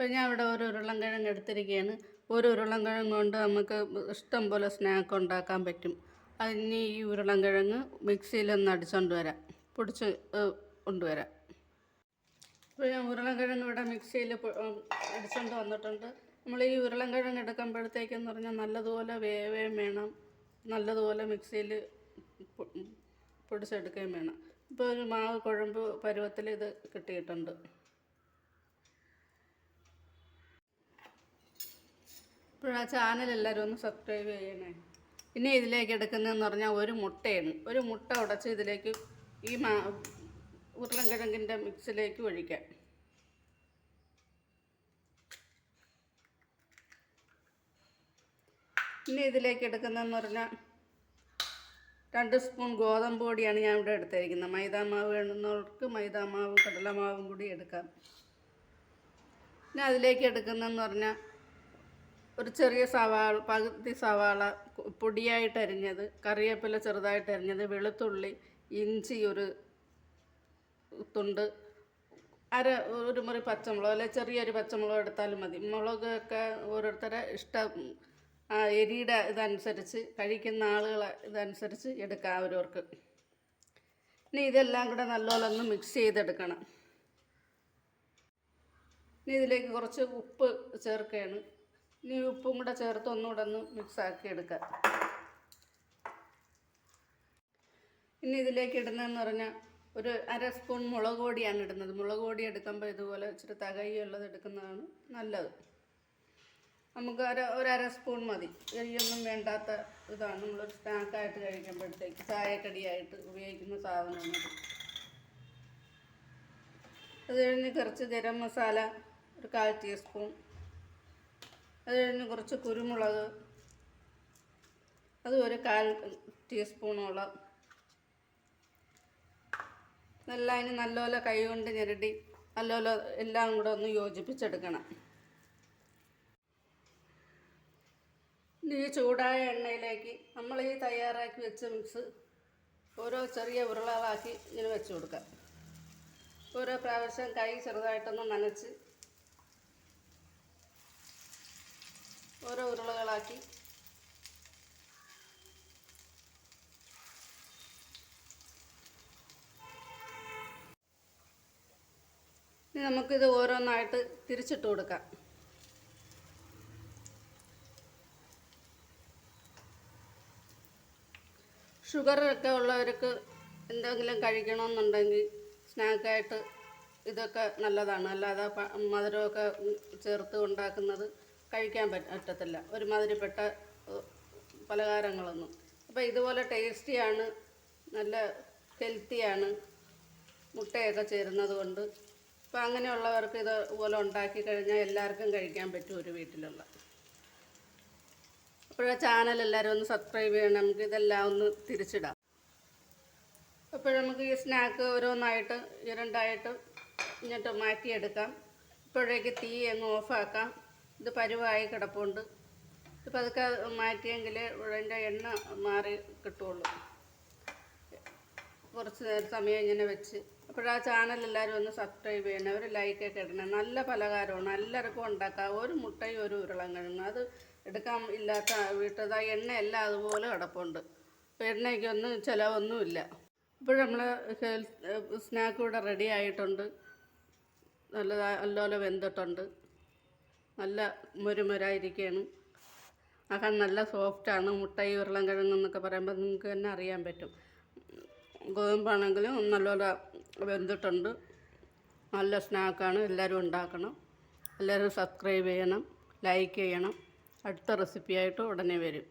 അപ്പോൾ ഞാൻ ഇവിടെ ഒരു ഉരുളൻകിഴങ്ങ് എടുത്തിരിക്കുകയാണ് ഒരു ഉരുളൻകിഴങ്ങ് കൊണ്ട് നമുക്ക് ഇഷ്ടം പോലെ സ്നാക്ക് ഉണ്ടാക്കാൻ പറ്റും. അതിന് ഈ ഉരുളൻകിഴങ്ങ് മിക്സിയിലൊന്ന് അടിച്ചുകൊണ്ട് വരാം. പൊടിച്ച് കൊണ്ടുവരാം ഇപ്പോൾ ഞാൻ ഉരുളൻകിഴങ്ങ് ഇവിടെ മിക്സിയിൽ അടിച്ചുകൊണ്ട് വന്നിട്ടുണ്ട്. നമ്മൾ ഈ ഉരുളൻകിഴങ്ങ് എടുക്കുമ്പോഴത്തേക്കെന്ന് പറഞ്ഞാൽ നല്ലതുപോലെ വേവേം വേണം. നല്ലതുപോലെ മിക്സിയിൽ പൊടിച്ചെടുക്കുകയും വേണം. ഇപ്പോൾ ഒരു മാവ് കുഴമ്പ് പരുവത്തിൽ ഇത് കിട്ടിയിട്ടുണ്ട്. ഇപ്പോൾ ആ ചാനൽ എല്ലാവരും ഒന്ന് സബ്സ്ക്രൈബ് ചെയ്യണേ. പിന്നെ ഇതിലേക്ക് എടുക്കുന്നതെന്ന് പറഞ്ഞാൽ ഒരു മുട്ടയാണ്. ഒരു മുട്ട ഉടച്ച് ഇതിലേക്ക് ഈ മാ ഉരുളൻകിഴങ്ങിന്റെ മിക്സിലേക്ക് ഒഴിക്കാം. പിന്നെ ഇതിലേക്ക് എടുക്കുന്നതെന്ന് പറഞ്ഞാൽ രണ്ട് സ്പൂൺ ഗോതമ്പ് പൊടിയാണ് ഞാൻ ഇവിടെ എടുത്തിരിക്കുന്നത്. മൈദാമാവ് വേണ്ടുന്നവർക്ക് മൈദാമാവും കടലമാവും കൂടി എടുക്കാം. പിന്നെ അതിലേക്ക് എടുക്കുന്നതെന്ന് പറഞ്ഞാൽ ഒരു ചെറിയ സവാള പകുതി സവാള പൊടിയായിട്ട് അരിഞ്ഞത് കറിവേപ്പില ചെറുതായിട്ട് അരിഞ്ഞത് വെളുത്തുള്ളി ഇഞ്ചി ഒരു തുണ്ട് അര ഒരു മുറി പച്ചമുളക് അല്ലെ ചെറിയൊരു പച്ചമുളക് എടുത്താലും മതി. മുളകൊക്കെ ഓരോരുത്തരെ ഇഷ്ടം എരിയുടെ ഇതനുസരിച്ച് കഴിക്കുന്ന ആളുകളെ ഇതനുസരിച്ച് എടുക്കാം അവരവർക്ക്. ഇനി ഇതെല്ലാം കൂടെ നല്ലപോലെ ഒന്ന് മിക്സ് ചെയ്തെടുക്കണം. ഇനി ഇതിലേക്ക് കുറച്ച് ഉപ്പ് ചേർക്കുകയാണ്. ഇനി ഉപ്പും കൂടെ ചേർത്ത് ഒന്നുകൂടെ ഒന്ന് മിക്സ് ആക്കി എടുക്കാം. ഇനി ഇതിലേക്ക് ഇടുന്നതെന്ന് പറഞ്ഞാൽ ഒരു അര സ്പൂൺ മുളക് പൊടിയാണ് ഇടുന്നത്. മുളക് പൊടി എടുക്കുമ്പോൾ ഇതുപോലെ ഇച്ചിരി തകയുള്ളത് എടുക്കുന്നതാണ് നല്ലത്. നമുക്ക് അര ഒരു അര സ്പൂൺ മതി. കരിയൊന്നും വേണ്ടാത്ത ഇതാണ്. നമ്മളൊരു സ്നാക്കായിട്ട് കഴിക്കുമ്പോഴത്തേക്ക് ചായക്കടിയായിട്ട് ഉപയോഗിക്കുന്ന സാധനമാണ് അത് കഴിഞ്ഞ് കുറച്ച് ഗരം മസാല ഒരു കാൽ ടീസ്പൂൺ അത് കഴിഞ്ഞ് കുറച്ച് കുരുമുളക്. അത് ഒരു കാൽ ടീസ്പൂണോളം. നല്ല അതിന് നല്ലപോലെ കൈ കൊണ്ട് ഞെരടി നല്ലപോലെ എല്ലാം കൂടെ ഒന്ന് യോജിപ്പിച്ചെടുക്കണം. ഈ ചൂടായ എണ്ണയിലേക്ക് നമ്മൾ ഈ തയ്യാറാക്കി വെച്ച മിക്സ് ഓരോ ചെറിയ ഉരുളകളാക്കി ഇങ്ങനെ വെച്ച് കൊടുക്കാം. ഓരോ പ്രാവശ്യം കൈ ചെറുതായിട്ടൊന്ന് നനച്ച് ഓരോ ഉരുളകളാക്കി. നമുക്കിത് ഓരോന്നായിട്ട് തിരിച്ചിട്ട് കൊടുക്കാം. ഷുഗറൊക്കെ ഉള്ളവർക്ക് എന്തെങ്കിലും കഴിക്കണമെന്നുണ്ടെങ്കിൽ സ്നാക്കായിട്ട് ഇതൊക്കെ നല്ലതാണ്. അല്ലാതെ മധുരമൊക്കെ ചേർത്ത് ഉണ്ടാക്കുന്നത് കഴിക്കാൻ പറ്റ പറ്റത്തില്ല. ഒരുമാതിരിപ്പെട്ട പലഹാരങ്ങളൊന്നും. അപ്പോൾ ഇതുപോലെ ടേസ്റ്റിയാണ് നല്ല ഹെൽത്തിയാണ് മുട്ടയൊക്കെ ചേരുന്നത് കൊണ്ട്. അപ്പോൾ അങ്ങനെയുള്ളവർക്ക് ഇതുപോലെ ഉണ്ടാക്കി കഴിഞ്ഞാൽ എല്ലാവർക്കും കഴിക്കാൻ പറ്റും ഒരു വീട്ടിലുള്ള. അപ്പോഴാ ചാനൽ എല്ലാവരും ഒന്ന് സബ്സ്ക്രൈബ് ചെയ്യണം. നമുക്ക് ഇതെല്ലാം ഒന്ന് തിരിച്ചിടാം. അപ്പോൾ നമുക്ക് ഈ സ്നാക്ക് ഓരോന്നായിട്ട് ഇരണ്ടായിട്ട് ഇങ്ങോട്ട് മാറ്റിയെടുക്കാം. ഇപ്പോഴേക്ക് തീ അങ്ങ് ഓഫാക്കാം ഇത് പരുവായി കിടപ്പുണ്ട്. ഇപ്പം അതൊക്കെ മാറ്റിയെങ്കിൽ അതിന്റെ എണ്ണ മാറി കിട്ടുള്ളൂ. കുറച്ച് നേരം സമയം ഇങ്ങനെ വെച്ച്. അപ്പോഴാ ചാനൽ എല്ലാവരും ഒന്ന് സബ്സ്ക്രൈബ് ചെയ്യണം. ഒരു ലൈക്കൊക്കെ ഇടണം. നല്ല പലഹാരമാണ്. എല്ലാവർക്കും ഉണ്ടാക്കാം. ഒരു മുട്ടയും ഒരു ഉരുളം കഴിഞ്ഞു അത് എടുക്കാൻ ഇല്ലാത്ത വീട്ടത് ആ എണ്ണയെല്ലാം അതുപോലെ കിടപ്പുണ്ട്. എണ്ണയ്ക്കൊന്നും ചിലവൊന്നുമില്ല. ഇപ്പോൾ നമ്മൾ ഹെൽത്ത് സ്നാക്ക് ഇവിടെ റെഡി ആയിട്ടുണ്ട്. നല്ലതാ നല്ലപോലെ വെന്തിട്ടുണ്ട്. നല്ല മുരുമുരായിരിക്കുകയാണ് ആക്കാൻ നല്ല സോഫ്റ്റാണ് മുട്ടയും ഉരുളൻകിഴങ്ങ് എന്നൊക്കെ പറയുമ്പോൾ നിങ്ങൾക്ക് തന്നെ അറിയാൻ പറ്റും. ഗോതമ്പാണെങ്കിലും നല്ലപോലെ വെന്തിട്ടുണ്ട്. നല്ല സ്നാക്കാണ്. എല്ലാവരും ഉണ്ടാക്കണം. എല്ലാവരും സബ്സ്ക്രൈബ് ചെയ്യണം. ലൈക്ക് ചെയ്യണം. അടുത്ത റെസിപ്പിയായിട്ട് ഉടനെ വരും.